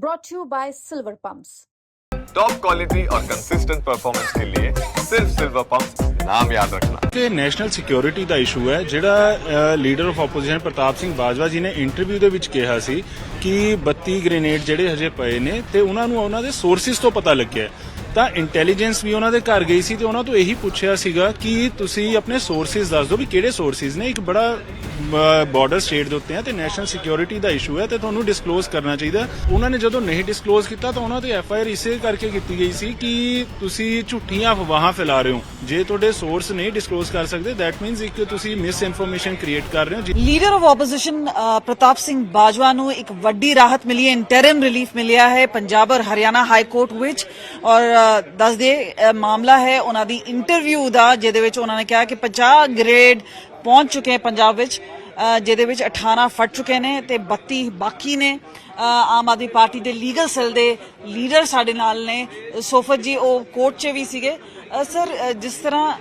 brought to you by Silver Pumps. Top quality और consistent performance के लिए सिर्फ सिल्वर पंप नाम याद रखना ਕਿ ਨੈਸ਼ਨਲ ਸਿਕਿਉਰਿਟੀ ਦਾ ਇਸ਼ੂ ਹੈ ਜਿਹੜਾ leader of opposition Pratap Singh Bajwa ji ਨੇ ਇੰਟਰਵਿਊ ਦੇ ਵਿੱਚ ਕਿਹਾ ਸੀ ਕਿ 32 ਗ੍ਰੇਨੇਡ ਜਿਹੜੇ ਹਜੇ ਪਏ ਨੇ ਤੇ ਉਹਨਾਂ ਨੂੰ ਉਹਨਾਂ ਦੇ ਸੋਰਸਿਸ ਤੋਂ ਪਤਾ ਲੱਗਿਆ ਹੈ। ਤਾਂ ਇੰਟੈਲੀਜੈਂਸ ਵੀ ਉਹਨਾਂ ਦੇ ਘਰ ਗਈ ਸੀ ਤੇ ਉਹਨਾਂ ਤੋਂ ਇਹੀ ਪੁੱਛਿਆ ਸੀਗਾ ਕਿ ਤੁਸੀਂ ਆਪਣੇ ਸੋਰਸਿਸ ਦੱਸ ਦਿਓ ਵੀ ਕਿਹੜੇ ਸੋਰਸਿਸ ਨੇ। ਇੱਕ ਬੜਾ ਬਾਰਡਰ ਸਟੇਟ ਦੇ ਉੱਤੇ ਹੈ ਤੇ ਨੈਸ਼ਨਲ ਸਿਕਿਉਰਿਟੀ ਦਾ ਇਸ਼ੂ ਹੈ ਤੇ ਤੁਹਾਨੂੰ ਡਿਸਕਲੋਜ਼ ਕਰਨਾ ਚਾਹੀਦਾ। ਉਹਨਾਂ ਨੇ ਜਦੋਂ ਨਹੀਂ ਡਿਸਕਲੋਜ਼ ਕੀਤਾ ਤਾਂ ਉਹਨਾਂ ਤੇ ਐਫ ਆਈ ਆਰ ਇਸੇ ਕਰਕੇ ਕੀਤੀ ਗਈ ਸੀ ਕਿ ਤੁਸੀਂ ਝੂਠੀਆਂ ਅਫਵਾਹਾਂ ਫੈਲਾ ਰਹੇ ਹੋ। ਜੇ ਤੁਹਾਡੇ ਸੋਰਸ ਨਹੀਂ ਡਿਸਕਲੋਜ਼ ਕਰ ਸਕਦੇ ਦੈਟ ਮੀਨਸ ਇੱਕ ਤੁਸੀਂ ਮਿਸ ਇਨਫੋਰਮੇਸ਼ਨ ਕ੍ਰੀਏਟ ਕਰ ਰਹੇ ਹੋ leader of opposition Pratap Singh Bajwa ਨੂੰ ਇੱਕ ਵੱਡੀ ਰਾਹਤ ਮਿਲੀ ਹੈ ਇੰਟਰਮ ਰਿਲੀਫ ਮਿਲਿਆ ਹੈ, ਪੰਜਾਬ ਔਰ ਹਰਿਆਣਾ ਹਾਈ ਕੋਰਟ ਵਿੱਚ। ਔਰ ਦੱਸ ਦੇ ਮਾਮਲਾ ਹੈ ਉਹਨਾਂ ਦੀ ਇੰਟਰਵਿਊ ਦਾ, ਜਿਹਦੇ ਵਿੱਚ ਉਹਨਾਂ ਨੇ ਕਿਹਾ ਕਿ 50 ਗ੍ਰੇਡ ਪਹੁੰਚ ਚੁੱਕੇ ਪੰਜਾਬ ਵਿੱਚ ਜਿਹਦੇ ਵਿੱਚ 18 ਫਟ ਚੁੱਕੇ ਨੇ ਤੇ 32 ਬਾਕੀ ਨੇ। ਆਮ ਆਦਮੀ ਪਾਰਟੀ ਦੇ ਲੀਗਲ ਸੈੱਲ ਦੇ ਲੀਡਰ ਸਾਡੇ ਨਾਲ ਨੇ। ਸੋਫਤ ਜੀ, ਉਹ ਕੋਰਟ 'ਚ ਵੀ ਸੀਗੇ। ਸਰ ਜਿਸ ਤਰ੍ਹਾਂ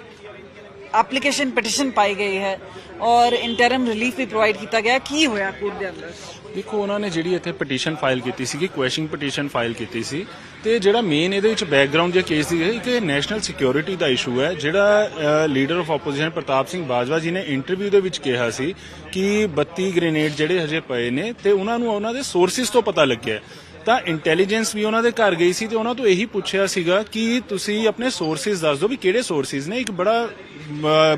ਐਪਲੀਕੇਸ਼ਨ ਪਟੀਸ਼ਨ ਪਾਈ ਗਈ ਹੈ ਔਰ ਇੰਟਰਮ ਰਿਲੀਫ ਵੀ ਪ੍ਰੋਵਾਈਡ ਕੀਤਾ ਗਿਆ। ਕੀ ਹੋਇਆ ਕੋਰਟ ਦੇ ਅੰਦਰ? ਦੇਖੋ, ਉਹਨਾਂ ਨੇ ਜਿਹੜੀ ਇੱਥੇ ਪਟੀਸ਼ਨ ਫਾਈਲ ਕੀਤੀ ਸੀਗੀ ਕੁਐਸਚਨ ਪਟੀਸ਼ਨ ਫਾਈਲ ਕੀਤੀ ਸੀ ਤੇ ਜਿਹੜਾ ਮੇਨ ਇਹਦੇ ਵਿੱਚ ਬੈਕਗ੍ਰਾਉਂਡ ਜੇ ਕੇਸ ਦੀ ਹੈ ਕਿ ਨੈਸ਼ਨਲ ਸਿਕਿਉਰਿਟੀ ਦਾ ਇਸ਼ੂ ਹੈ, ਜਿਹੜਾ leader of opposition Pratap Singh Bajwa ji ਨੇ ਇੰਟਰਵਿਊ ਦੇ ਵਿੱਚ ਕਿਹਾ ਸੀ ਕਿ 32 ਗ੍ਰੇਨੇਡ ਜਿਹੜੇ ਹਜੇ ਪਏ ਨੇ ਤੇ ਉਹਨਾਂ ਨੂੰ ਉਹਨਾਂ ਦੇ ਸੋਰਸਿਸ ਤੋਂ ਪਤਾ ਲੱਗਿਆ ਤਾਂ ਇੰਟੈਲੀਜੈਂਸ ਵੀ ਉਹਨਾਂ ਦੇ ਘਰ ਗਈ ਸੀ ਤੇ ਉਹਨਾਂ ਤੋਂ ਇਹੀ ਪੁੱਛਿਆ ਸੀਗਾ ਕਿ ਤੁਸੀਂ ਆਪਣੇ ਸੋਰਸਿਸ ਦੱਸ ਦਿਓ ਵੀ ਕਿਹੜੇ ਸੋਰਸਿਸ ਨੇ। ਇੱਕ ਬੜਾ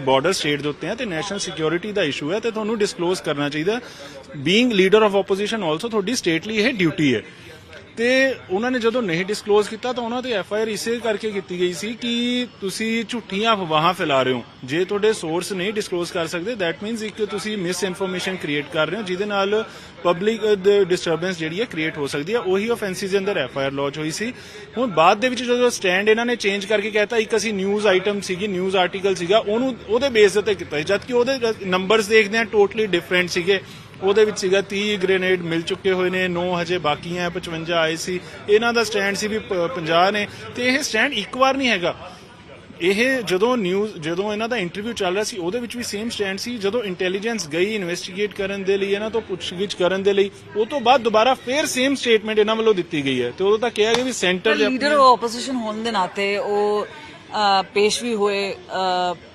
ਬਾਰਡਰ ਸਟੇਟ ਦੇ ਉੱਤੇ ਹੈ ਤੇ ਨੈਸ਼ਨਲ ਸਿਕਿਉਰਿਟੀ ਦਾ ਇਸ਼ੂ ਹੈ ਤੇ ਤੁਹਾਨੂੰ ਡਿਸਕਲੋਜ਼ ਕਰਨਾ ਚਾਹੀਦਾ। Being leader of opposition also ਤੁਹਾਡੀ ਸਟੇਟ ਲਈ ਇਹ ਡਿਊਟੀ ਹੈ। ਤੇ ਉਹਨਾਂ ਨੇ ਜਦੋਂ ਨਹੀਂ ਡਿਸਕਲੋਜ਼ ਕੀਤਾ ਤਾਂ ਉਹਨਾਂ ਤੇ ਐਫ ਆਈ ਆਰ ਇਸੇ ਕਰਕੇ ਕੀਤੀ ਗਈ ਸੀ ਕਿ ਤੁਸੀਂ ਝੂਠੀਆਂ ਅਫਵਾਹਾਂ ਫੈਲਾ ਰਹੇ ਹੋ। ਜੇ ਤੁਹਾਡੇ ਸੋਰਸ ਨਹੀਂ ਡਿਸਕਲੋਜ਼ ਕਰ ਸਕਦੇ ਦੈਟ ਮੀਨਸ ਇੱਕ ਤੁਸੀਂ ਮਿਸ ਇਨਫੋਰਮੇਸ਼ਨ ਕ੍ਰੀਏਟ ਕਰ ਰਹੇ ਹੋ ਜਿਹਦੇ ਨਾਲ ਪਬਲਿਕ ਡਿਸਟਰਬੈਂਸ ਜਿਹੜੀ ਹੈ ਕ੍ਰੀਏਟ ਹੋ ਸਕਦੀ ਹੈ। ਉਹੀ ਆਫੈਂਸਿਸ ਦੇ ਅੰਦਰ ਐਫ ਆਈ ਆਰ ਲੌਂਚ ਹੋਈ ਸੀ। ਹੁਣ ਬਾਅਦ ਦੇ ਵਿੱਚ ਜਦੋਂ ਸਟੈਂਡ ਇਹਨਾਂ ਨੇ ਚੇਂਜ ਕਰਕੇ ਕਹਿਤਾ ਇੱਕ ਅਸੀਂ ਨਿਊਜ਼ ਆਈਟਮ ਸੀਗੀ ਨਿਊਜ਼ ਆਰਟੀਕਲ ਸੀਗਾ ਉਹਨੂੰ ਉਹਦੇ ਬੇਸ 'ਤੇ ਕੀਤਾ ਸੀ, ਜਦ ਉਹਦੇ ਨੰਬਰਸ ਦੇਖਦੇ ਆ ਟੋਟਲੀ ਡਿਫਰੈਂਟ ਸੀਗੇ। ਉਹਦੇ ਵਿੱਚ ਸੀਗਾ 30 ਗ੍ਰੇਨੇਡ ਮਿਲ ਚੁੱਕੇ ਹੋਏ ਨੇ 9 ਹਜੇ ਬਾਕੀ ਹੈ 55 ਆਏ ਸੀ। ਇਹਨਾਂ ਦਾ ਸਟੈਂਡ ਸੀ ਵੀ ਪ- 50 ਨੇ ਤੇ ਇਹ ਸਟੈਂਡ ਇੱਕ ਵਾਰ ਨਹੀਂ ਹੈਗਾ। ਇਹ ਜਦੋਂ ਨਿਊਜ਼ ਜਦੋਂ ਇਹਨਾਂ ਦਾ ਇੰਟਰਵਿਊ ਚੱਲ ਰਿਹਾ ਸੀ ਉਹਦੇ ਵਿੱਚ ਵੀ ਸੇਮ ਸਟੈਂਡ ਸੀ। ਜਦੋਂ ਇੰਟੈਲੀਜੈਂਸ ਗਈ ਇਨਵੈਸਟੀਗੇਟ ਕਰਨ ਦੇ ਲਈ ਇਹਨਾਂ ਤੋਂ ਪੁੱਛਗਿੱਛ ਕਰਨ ਦੇ ਲਈ ਉਹ ਤੋਂ ਬਾਅਦ ਦੁਬਾਰਾ ਫੇਰ ਸੇਮ ਸਟੇਟਮੈਂਟ ਇਹਨਾਂ ਵੱਲੋਂ ਦਿੱਤੀ ਗਈ ਹੈ। ਤੇ ਉਦੋਂ ਤਾਂ ਕਿਹਾ ਗਿਆ ਵੀ ਸੈਂਟਰ ਦੇ ਲੀਡਰ ਆਪੋਜੀਸ਼ਨ ਹੋਣ ਦੇ ਨਾਤੇ ਉਹ ਪੇਸ਼ ਵੀ ਹੋਏ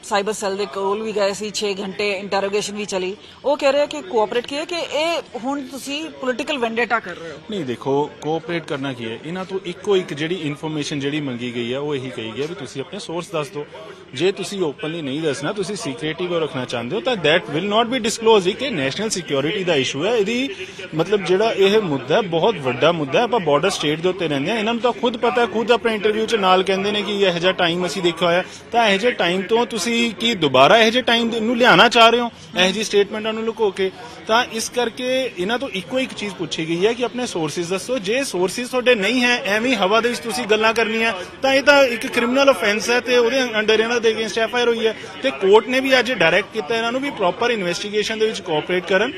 ਸਾਈਬਰ ਸੈੱਲ ਦੇ ਕੋਲ ਵੀ ਗਏ ਸੀ 6 ਘੰਟੇ ਇੰਟਰੋਗੇਸ਼ਨ ਵੀ ਚਲੀ। ਉਹ ਕਹਿ ਰਿਹਾ ਕਿ ਕੋਆਪਰੇਟ ਕੀਏ ਕਿ ਇਹ ਹੁਣ ਤੁਸੀਂ ਪੋਲਿਟੀਕਲ ਵੈਂਡੇਟਾ ਕਰ ਰਹੇ ਹੋ? ਨਹੀਂ, ਦੇਖੋ ਕੋਆਪਰੇਟ ਕਰਨਾ ਕੀ ਹੈ? ਇਹਨਾਂ ਤੋਂ ਇੱਕੋ ਇੱਕ ਜਿਹੜੀ ਇਨਫੋਰਮੇਸ਼ਨ ਜਿਹੜੀ ਮੰਗੀ ਗਈ ਹੈ, ਉਹ ਇਹੀ ਕਹੀ ਗਈ ਵੀ ਤੁਸੀਂ ਆਪਣੇ ਸੋਰਸ ਦੱਸ ਦਿਓ। ਜੇ ਤੁਸੀਂ ਓਪਨਲੀ ਨਹੀਂ ਦੱਸਣਾ, ਤੁਸੀਂ ਸੀਕ੍ਰੀਟਿਵ ਰੱਖਣਾ ਚਾਹੁੰਦੇ ਹੋ, ਤਾਂ that will not be disclose ਕਿ ਨੈਸ਼ਨਲ ਸਿਕਿਉਰਿਟੀ ਦਾ ਇਸ਼ੂ ਹੈ। ਇਹਦੀ ਮਤਲਬ ਜਿਹੜਾ ਇਹ ਮੁੱਦਾ ਬਹੁਤ ਵੱਡਾ ਮੁੱਦਾ ਹੈ। ਆਪਾਂ ਬਾਰਡਰ ਸਟੇਟ ਦੇ ਉੱਤੇ ਰਹਿੰਦੇ ਆ ਇਹਨਾਂ ਨੂੰ ਤਾਂ ਖੁਦ ਪਤਾ ਹੈ, ਖੁਦ ਆਪਣੇ ਇੰਟਰਵਿਊ 'ਚ ਨਾਲ ਕਹਿੰਦੇ ਨੇ ਕਿ ਇਹੋ ਜਿਹਾ ਟਾਈਮ ਅਸੀਂ ਦੇਖਿਆ ਹੋਇਆ ਤਾਂ ਇਹੋ ਜਿਹੇ ਟਾਈਮ ਤੋਂ ਤੁਸੀਂ ਕੀ ਦੁਬਾਰਾ ਇਹੋ ਜਿਹੇ ਟਾਈਮ ਨੂੰ ਲਿਆਉਣਾ ਚਾਹ ਰਹੇ ਹੋ? ਇਹੋ ਜਿਹੀ ਸਟੇਟਮੈਂਟਾਂ ਨੂੰ ਲੁਕੋ ਕੇ। ਤਾਂ ਇਸ ਕਰਕੇ ਇਹਨਾਂ ਤੋਂ ਇੱਕੋ ਇੱਕ ਚੀਜ਼ ਪੁੱਛੀ ਗਈ ਹੈ ਕਿ ਆਪਣੇ ਸੋਰਸਿਸ ਦੱਸੋ। ਜੇ ਸੋਰਸਿਸ ਤੁਹਾਡੇ ਨਹੀਂ ਹੈ, ਐਵੇਂ ਹਵਾ ਦੇ ਵਿੱਚ ਤੁਸੀਂ ਗੱਲਾਂ ਕਰਨੀਆਂ, ਤਾਂ ਇਹ ਤਾਂ ਇੱਕ ਕ੍ਰਿਮੀਨਲ ਆਫੈਂਸ ਹੈ ਤੇ ਉਹਦੇ ਅੰਡਰ ਇਹਨਾਂ ਇਹਨਾਂ ਦੇ ਅਗੇਂਸਟ ਐਫ ਆਈ ਆਰ ਹੋਈ ਹੈ ਤੇ ਕੋਰਟ ਨੇ ਵੀ ਅੱਜ ਡਾਇਰੈਕਟ ਕੀਤਾ, ਇਹਨਾਂ ਨੂੰ ਵੀ ਪ੍ਰੋਪਰ ਇਨਵੈਸਟੀਗੇਸ਼ਨ ਦੇ ਵਿੱਚ ਕੋਆਪਰੇਟ ਕਰਨ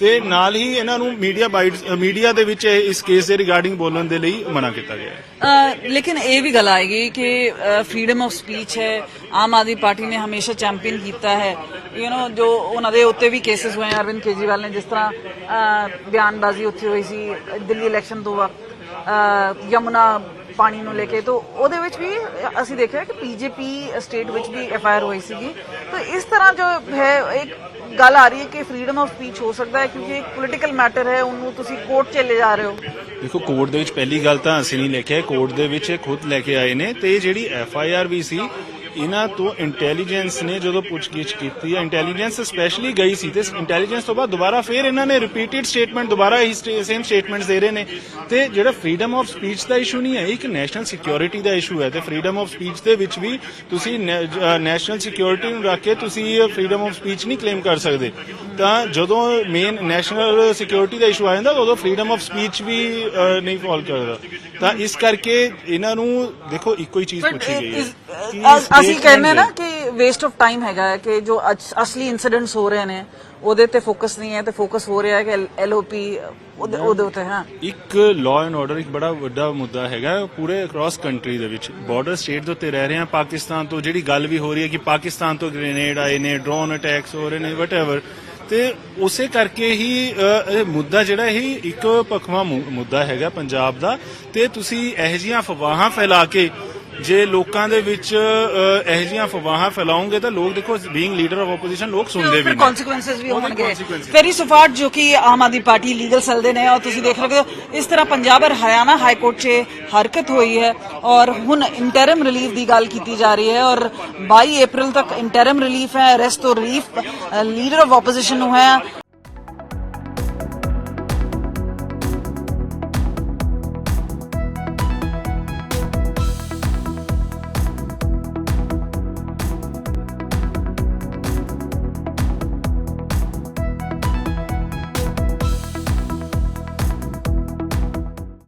ਤੇ ਨਾਲ ਹੀ ਇਹਨਾਂ ਨੂੰ ਮੀਡੀਆ ਬਾਈਟਸ ਮੀਡੀਆ ਦੇ ਵਿੱਚ ਇਸ ਕੇਸ ਦੇ ਰਿਗਾਰਡਿੰਗ ਬੋਲਣ ਦੇ ਲਈ ਮਨਾ ਕੀਤਾ ਗਿਆ ਹੈ। ਲੇਕਿਨ ਇਹ ਵੀ ਗੱਲ ਆਏਗੀ ਕਿ ਫਰੀडम ਆਫ ਸਪੀਚ ਹੈ, ਆਮ ਆਦਮੀ ਪਾਰਟੀ ਨੇ ਹਮੇਸ਼ਾ ਚੈਂਪੀਅਨ ਕੀਤਾ ਹੈ। ਯੂ نو ਜੋ ਉਹਨਾਂ ਦੇ ਉੱਤੇ ਵੀ ਕੇਸਸ ਹੋਏ ਅਰਵਿੰਦ ਕੇਜੀਵਾਲ ਨੇ ਜਿਸ ਤਰ੍ਹਾਂ ਬਿਆਨਬਾਜ਼ੀ ਉੱਥੇ ਹੋਈ ਸੀ, ਦਿੱਲੀ ਇਲੈਕਸ਼ਨ ਤੋਂ ਬਾਅਦ। ਯਮੁਨਾ ਪਾਣੀ ਨੂੰ ਲੈ ਕੇ, ਤਾਂ ਉਹਦੇ ਵਿੱਚ ਵੀ ਅਸੀਂ ਦੇਖਿਆ ਕਿ ਬੀਜੇਪੀ ਸਟੇਟ ਵਿੱਚ ਵੀ ਐਫ ਆਈ ਆਰ ਹੋਈ ਸੀਗੀ। ਤਾਂ ਇਸ ਤਰ੍ਹਾਂ ਜੋ ਹੈ, ਇੱਕ ਗੱਲ ਆ ਰਹੀ ਹੈ ਕਿ ਫਰੀडम ਆਫ ਸਪੀਚ ਹੋ ਸਕਦਾ ਹੈ, ਕਿਉਂਕਿ ਇੱਕ ਪੋਲਿਟੀਕਲ ਮੈਟਰ ਹੈ, ਉਹਨੂੰ ਤੁਸੀਂ ਕੋਰਟ 'ਚ ਲੈ ਜਾ ਰਹੇ ਹੋ। ਦੇਖੋ ਕੋਰਟ ਦੇ ਵਿੱਚ ਪਹਿਲੀ ਗੱਲ ਤਾਂ ਅਸੀਂ ਨਹੀਂ ਲਿਖਿਆ ਕੋਰਟ ਦੇ ਵਿੱਚ ਇਹ ਖੁਦ ਲੈ ਕੇ ਆਏ ਨੇ, ਤੇ ਜਿਹੜੀ ਐਫ ਆਈ ਆਰ ਵੀ ਸੀ ਇਹਨਾਂ ਤੋਂ ਇੰਟੈਲੀਜੈਂਸ ਨੇ ਜਦੋਂ ਪੁੱਛਗਿੱਛ ਕੀਤੀ ਹੈ ਇੰਟੈਲੀਜੈਂਸ ਸਪੈਸ਼ਲੀ ਗਈ ਸੀ ਤੇ ਇੰਟੈਲੀਜੈਂਸ ਤੋਂ ਬਾਅਦ ਦੁਬਾਰਾ ਫੇਰ ਇਹਨਾਂ ਨੇ ਰਿਪੀਟਿਡ ਸਟੇਟਮੈਂਟ ਦੁਬਾਰਾ ਹੀ ਸੇਮ ਸਟੇਟਮੈਂਟਸ ਦੇ ਰਹੇ ਨੇ। ਤੇ ਜਿਹੜਾ ਫਰੀडम ਆਫ ਸਪੀਚ ਦਾ ਇਸ਼ੂ ਨਹੀਂ ਹੈ ਇੱਕ ਨੈਸ਼ਨਲ ਸਿਕਿਉਰਿਟੀ ਦਾ ਇਸ਼ੂ ਹੈ ਤੇ ਫਰੀडम ਆਫ ਸਪੀਚ ਦੇ ਵਿੱਚ ਵੀ ਤੁਸੀਂ ਨੈਸ਼ਨਲ ਸਿਕਿਉਰਿਟੀ ਨੂੰ ਰੱਖ ਕੇ ਤੁਸੀਂ ਫਰੀडम ਆਫ ਸਪੀਚ ਨਹੀਂ ਕਲੇਮ ਕਰ ਸਕਦੇ। ਤਾਂ ਜਦੋਂ ਮੇਨ ਨੈਸ਼ਨਲ ਸਿਕਿਉਰਿਟੀ ਦਾ ਇਸ਼ੂ ਆ ਜਾਂਦਾ ਉਦੋਂ ਫਰੀडम ਆਫ ਸਪੀਚ ਵੀ ਨਹੀਂ ਫਾਲ ਕਰਦਾ। ਤਾਂ ਇਸ ਕਰਕੇ ਇਹਨਾਂ ਨੂੰ ਦੇਖੋ ਇੱਕੋ ਹੀ ਚੀਜ਼ ਪੁੱਛੀ ਗਈ ਹੈ। ਅ- ਅਸੀਂ ਕਹਿੰਦੇ ਨਾ ਕਿ ਵੇਸਟ ਆਫ ਟਾਈਮ ਹੈਗਾ ਹੈ ਕਿ ਜੋ ਅਸਲੀ ਇਨਸੀਡੈਂਟਸ ਹੋ ਰਹੇ ਨੇ ਉਹਦੇ ਤੇ ਫੋਕਸ ਨਹੀਂ ਹੈ ਤੇ ਫੋਕਸ ਹੋ ਰਿਹਾ ਹੈ ਕਿ ਐਲਓਪੀ ਉਹਦੇ ਉਹਦੇ ਉੱਤੇ ਹਾਂ। ਇੱਕ ਲਾਅ ਐਂਡ ਆਰਡਰ ਇੱਕ ਬੜਾ ਵੱਡਾ ਮੁੱਦਾ ਹੈਗਾ ਪੂਰੇ ਅਕ੍ਰੋਸ ਕੰਟਰੀ ਦੇ ਵਿੱਚ। ਬਾਰਡਰ ਸਟੇਟ ਦੇ ਉੱਤੇ ਰਹਿ ਰਹੇ ਆ ਪਾਕਿਸਤਾਨ ਤੋਂ ਜਿਹੜੀ ਗੱਲ ਵੀ ਹੋ ਰਹੀ ਹੈ ਕਿ ਪਾਕਿਸਤਾਨ ਤੋਂ ਗ੍ਰੇਨੇਡ ਆਏ ਨੇ ਡਰੋਨ ਅਟੈਕਸ ਹੋ ਰਹੇ ਨੇ ਵਟਐਵਰ ਤੇ ਉਸੇ ਕਰਕੇ ਹੀ ਅ, ਇਹ ਮੁੱਦਾ ਜਿਹੜਾ ਇਹ ਇੱਕ ਪੱਖਵਾ ਮੁੱਦਾ ਹੈਗਾ ਪੰਜਾਬ ਦਾ। ਤੇ ਤੁਸੀਂ ਇਹੋ ਜਿਹੀਆਂ ਅਫਵਾਹਾਂ ਫੈਲਾ ਕੇ ਜੇ ਲੋਕਾਂ ਦੇ ਵਿੱਚ ਇਹੋ ਜਿਹੀਆਂ ਅਫਵਾਹਾਂ ਫੈਲਾਉਂਗੇ ਤਾਂ ਲੋਕ ਦੇਖੋ ਬੀਇੰਗ ਲੀਡਰ ਆਫ ਆਪੋਜੀਸ਼ਨ ਲੋਕ ਸੁਣਦੇ ਵੀ ਨੇ ਕਨਸੀਕੁਐਂਸਸ ਵੀ ਹੋਣਗੇ। ਫੇਰੀ ਸੁਫਾਟ ਜੋ ਕਿ Aam Aadmi party legal cell ਦੇ ਨੇ ਔਰ ਤੁਸੀਂ ਦੇਖ ਰਹੇ ਹੋ ਇਸ ਤਰ੍ਹਾਂ ਪੰਜਾਬ ਔਰ ਹਰਿਆਣਾ ਹਾਈ ਕੋਰਟ 'ਚ ਹਰਕਤ ਹੋਈ ਹੈ ਔਰ ਹੁਣ ਇੰਟਰਮ ਰਿਲੀਫ ਦੀ ਗੱਲ ਕੀਤੀ ਜਾ ਰਹੀ ਹੈ ਔਰ 22 ਅਪ੍ਰੈਲ ਤੱਕ ਇੰਟਰਮ ਰਿਲੀਫ ਹੈ ਰੈਸਟ ਤੋਂ ਰਿਲੀਫ ਲੀਡਰ ਆਫ ਆਪੋਜੀਸ਼ਨ ਨੂੰ ਹੈ